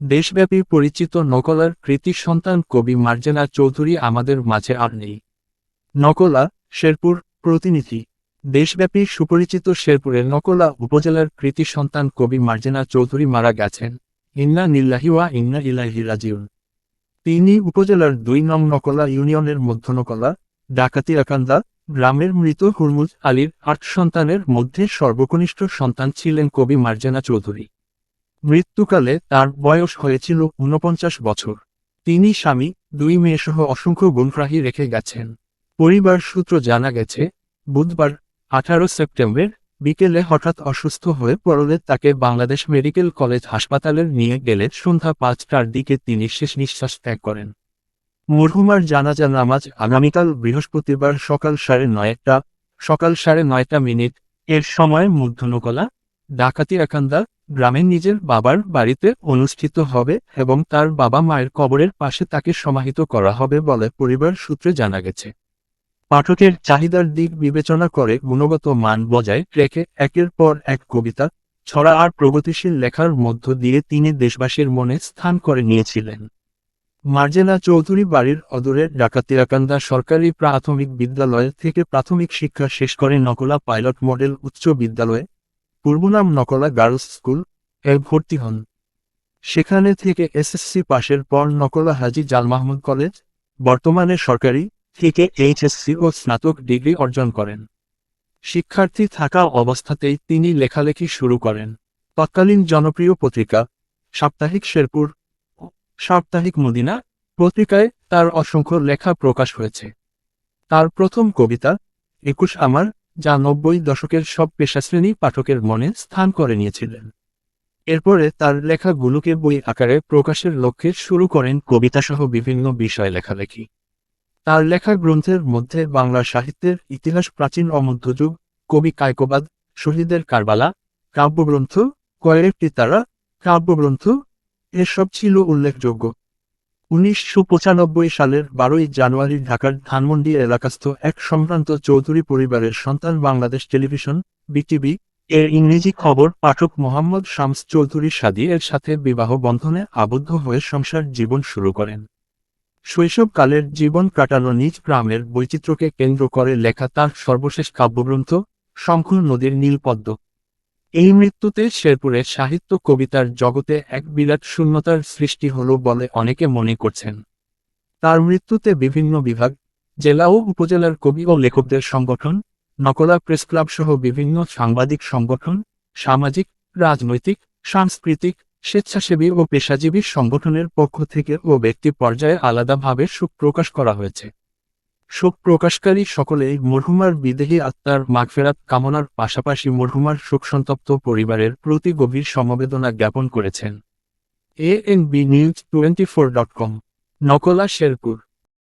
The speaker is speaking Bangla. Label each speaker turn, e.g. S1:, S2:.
S1: দেশব্যাপী পরিচিত নকলার কৃতি সন্তান কবি মার্জেনা চৌধুরী আমাদের মাঝে আর নেই। নকলা, শেরপুর প্রতিনিধি। দেশব্যাপী সুপরিচিত শেরপুরের নকলা উপজেলার কৃতি সন্তান কবি মার্জেনা চৌধুরী মারা গেছেন। ইন্না নিল্লাহি ওয়া ইন্না ইলাহি রাজিউন। তিনি উপজেলার দুই নং নকলা ইউনিয়নের মধ্য নকলা, ডাকাতি আকান্দা গ্রামের মৃত হুরমুজ আলীর আট সন্তানের মধ্যে সর্বকনিষ্ঠ সন্তান ছিলেন কবি মার্জেনা চৌধুরী। মৃত্যুকালে তার বয়স হয়েছিল ঊনপঞ্চাশ বছর। তিনি স্বামী, দুই মেয়েসহ অসংখ্য গুণগ্রাহী রেখে গেছেন। পরিবার সূত্র জানা গেছে, বুধবার, আঠারো সেপ্টেম্বর, বিকেলে হঠাৎ অসুস্থ হয়ে পড়লে তাকে বাংলাদেশ মেডিকেল কলেজ হাসপাতালে নিয়ে গেলে সন্ধ্যা পাঁচটার দিকে তিনি শেষ নিঃশ্বাস ত্যাগ করেন। মরহুমার জানাজা নামাজ আগামীকাল বৃহস্পতিবার সকাল সাড়ে নয়টা, সকাল সাড়ে নয়টা মিনিট, এর সময় মধ্যনকলা ডাকাতি একান্দা গ্রামের নিজের বাবার বাড়িতে অনুষ্ঠিত হবে এবং তার বাবা মায়ের কবরের পাশে তাকে সমাহিত করা হবে বলে পরিবার সূত্রে জানা গেছে। পাঠকের চাহিদার দিক বিবেচনা করে গুণগত মান বজায় রেখে একের পর এক কবিতা, ছড়া আর প্রগতিশীল লেখার মধ্য দিয়ে তিনি দেশবাসীর মনে স্থান করে নিয়েছিলেন। মার্জেনা চৌধুরী বাড়ির অদূরের ডাকাতিয়াকান্দা সরকারি প্রাথমিক বিদ্যালয় থেকে প্রাথমিক শিক্ষা শেষ করে নকলা পাইলট মডেল উচ্চ বিদ্যালয়ে পূর্বনাম নকলা গার্লস স্কুল এ ভর্তি হন। সেখানে থেকে এসএসসি পাশের পর নকলা হাজি জাল মাহমুদ কলেজ, বর্তমানে সরকারি, থেকে এইচএসসি ও স্নাতক ডিগ্রি অর্জন করেন। শিক্ষার্থী থাকা অবস্থাতেই তিনি লেখালেখি শুরু করেন। তৎকালীন জনপ্রিয় পত্রিকা, সাপ্তাহিক শেরপুর সাপ্তাহিক মদিনা পত্রিকায় তার অসংখ্য লেখা প্রকাশ হয়েছে। তার প্রথম কবিতা, একুশ আমার যা নব্বই দশকের সব পেশাশ্রেণী পাঠকের মনে স্থান করে নিয়েছিলেন। এরপরে তার লেখাগুলোকে বই আকারে প্রকাশের লক্ষ্যে শুরু করেন কবিতাসহ বিভিন্ন বিষয় লেখালেখি। তার লেখা গ্রন্থের মধ্যে বাংলা সাহিত্যের ইতিহাস প্রাচীন ও মধ্যযুগ, কবি কায়কবাদ, শহীদের কারবালা, কাব্যগ্রন্থ, কয়েকটি তারা, কাব্যগ্রন্থ, এসব ছিল উল্লেখযোগ্য। উনিশশো পঁচানব্বই সালের বারোই জানুয়ারি ঢাকার ধানমন্ডি এলাকাস্থ এক সম্ভ্রান্ত চৌধুরী পরিবারের সন্তান বাংলাদেশ টেলিভিশন, বিটিভি, এর ইংরেজি খবর পাঠক মোহাম্মদ শামস চৌধুরী সাদি এর সাথে বিবাহ বন্ধনে আবদ্ধ হয়ে সংসার জীবন শুরু করেন। শৈশবকালের জীবন কাটানো নিজ গ্রামের বৈচিত্র্যকে কেন্দ্র করে লেখা তার সর্বশেষ কাব্যগ্রন্থ শঙ্কুল নদীর নীলপদ্ম। এই মৃত্যুতে শেরপুরের সাহিত্য কবিতার জগতে এক বিরাট শূন্যতার সৃষ্টি হল বলে অনেকে মনে করছেন। তার মৃত্যুতে বিভিন্ন বিভাগ, জেলা ও উপজেলার কবি ও লেখকদের সংগঠন, নকলা প্রেস ক্লাব সহ বিভিন্ন সাংবাদিক সংগঠন, সামাজিক, রাজনৈতিক, সাংস্কৃতিক, স্বেচ্ছাসেবী ও পেশাজীবী সংগঠনের পক্ষ থেকে ও ব্যক্তি পর্যায়ে আলাদাভাবে শোক প্রকাশ করা হয়েছে। শোক প্রকাশকারী সকলে মরহুমার বিদেহী আত্মার মাগফেরাত কামনার পাশাপাশি মরহুমার শোকসন্তপ্ত পরিবারের প্রতি গভীর সমবেদনা জ্ঞাপন করেছেন। A N B news twenty four dot com Nakla Sherpur.